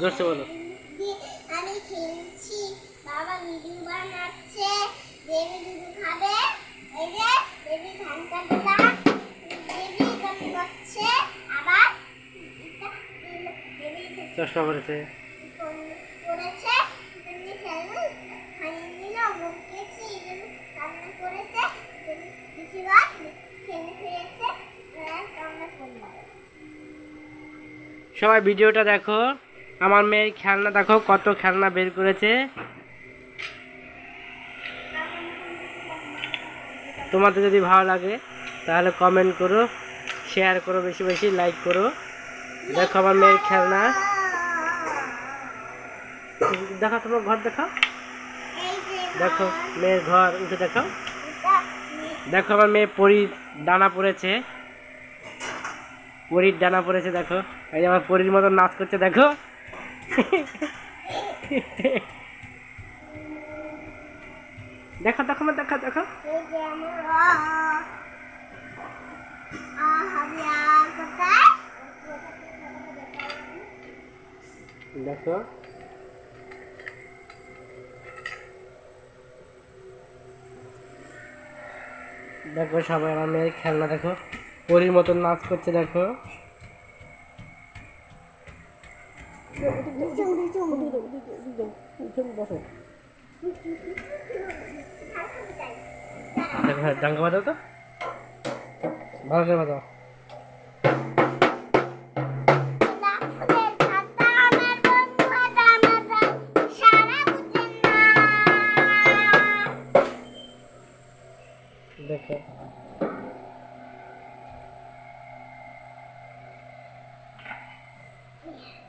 জোরসে বলো। আমি খেলছি বাবা ভিডিও বানাচ্ছে দেবী দুধ খাবে এই যে দেবী ধান কাটলা দেবী কাটি করছে আবার দেবী চশমা করেছে করেছে সবাই ভিডিওটা দেখো। আমার মেয়ের খেলনা দেখো, কত খেলনা বের করেছে। তোমাদের যদি ভালো লাগে, তাহলে কমেন্ট করো শেয়ার করো, বেশি বেশি লাইক করো। দেখো আমার মেয়ের খেলনা। দেখো তোমার ঘর যে দেখো মেয়ের ঘর, উঠে এটা দেখো আমার মেয়ে পরীর ডানা পড়েছে পরীর ডানা পড়েছে দেখো। এই যে আমার পরীর মতো নাচ করছে দেখো। দেখো দেখো মা, দেখো দেখো। দেখো। দেখো সবাই আমার মেয়ের খেলনা দেখো। পরির মতন নাচ করছে দেখো। দেখো ডাঙ্গা বাজাও তো? ভালো করে বাজাও। দেখো। Yeah.